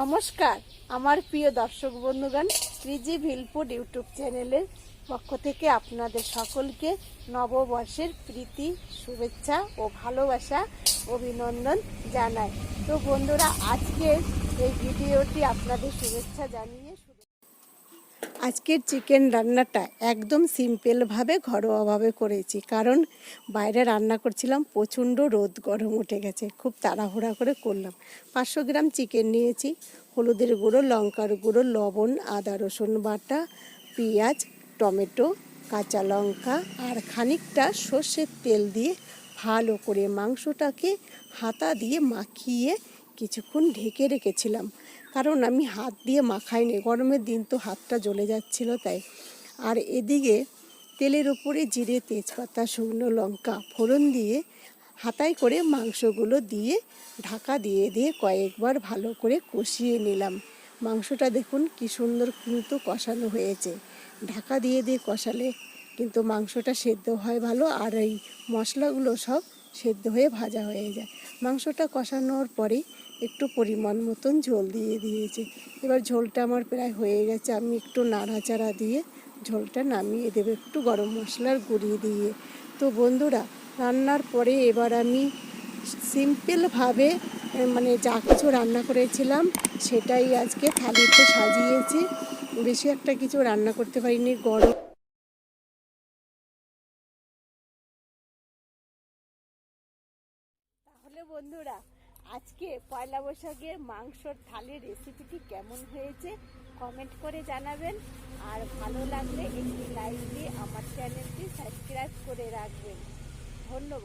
নমস্কার, আমার প্রিয় দর্শক বন্ধুগণ, ত্রিজি ভিলফুড ইউটিউব চ্যানেলের পক্ষ থেকে আপনাদের সকলকে নববর্ষের প্রীতি, শুভেচ্ছা ও ভালোবাসা, অভিনন্দন জানাই। তো বন্ধুরা, আজকের এই ভিডিওটি আপনাদের শুভেচ্ছা জানিয়ে আজকের চিকেন রান্নাটা একদম সিম্পলভাবে, ঘরোয়াভাবে করেছি। কারণ বাইরে রান্না করছিলাম, প্রচণ্ড রোদ, গরম উঠে গেছে। খুব তাড়াহুড়া করে করলাম। পাঁচশো গ্রাম চিকেন নিয়েছি। হলুদের গুঁড়ো, লঙ্কার গুঁড়ো, লবণ, আদা, রসুন বাটা, পেঁয়াজ, টমেটো, কাঁচা লঙ্কা আর খানিকটা সর্ষের তেল দিয়ে ভালো করে মাংসটাকে হাতা দিয়ে মাখিয়ে কিছুক্ষণ ঢেকে রেখেছিলাম। কারণ আমি হাত দিয়ে মাখাইনি, গরমের দিন তো হাতটা জ্বলে যাচ্ছিল তাই। আর এদিকে তেলের উপরে জিরে, তেজপাতা, শুকনো লঙ্কা ফোড়ন দিয়ে হাতায় করে মাংসগুলো দিয়ে ঢাকা দিয়ে দিয়ে কয়েকবার ভালো করে কষিয়ে নিলাম। মাংসটা দেখুন কি সুন্দর কিন্তু কষানো হয়েছে। ঢাকা দিয়ে দিয়ে কষালে কিন্তু মাংসটা সেদ্ধ হয় ভালো আর এই মশলাগুলো সব সেদ্ধ হয়ে ভাজা হয়ে যায়। মাংসটা কষানোর পরে একটু পরিমাণ মতন ঝোল দিয়ে দিয়েছি। এবার ঝোলটা আমার প্রায় হয়ে গেছে। আমি একটু নাড়াচাড়া দিয়ে ঝোলটা নামিয়ে দেবো। একটু গরম মশলার গুঁড়ি দিয়ে। তো বন্ধুরা, রান্নার পরে এবার আমি সিম্পলভাবে মানে যা কিছু রান্না করেছিলাম, সেটাই আজকে থালিতে সাজিয়েছি। বেশি একটা কিছু রান্না করতে পারিনি। গরম তাহলে বন্ধুরা, আজকে পয়লা বৈশাখে মাংসর থালির রেসিপিটি কেমন হয়েছে কমেন্ট করে জানাবেন। আর ভালো লাগলে একটি লাইক দিয়ে আমার চ্যানেলটি সাবস্ক্রাইব করে রাখবেন। ধন্যবাদ।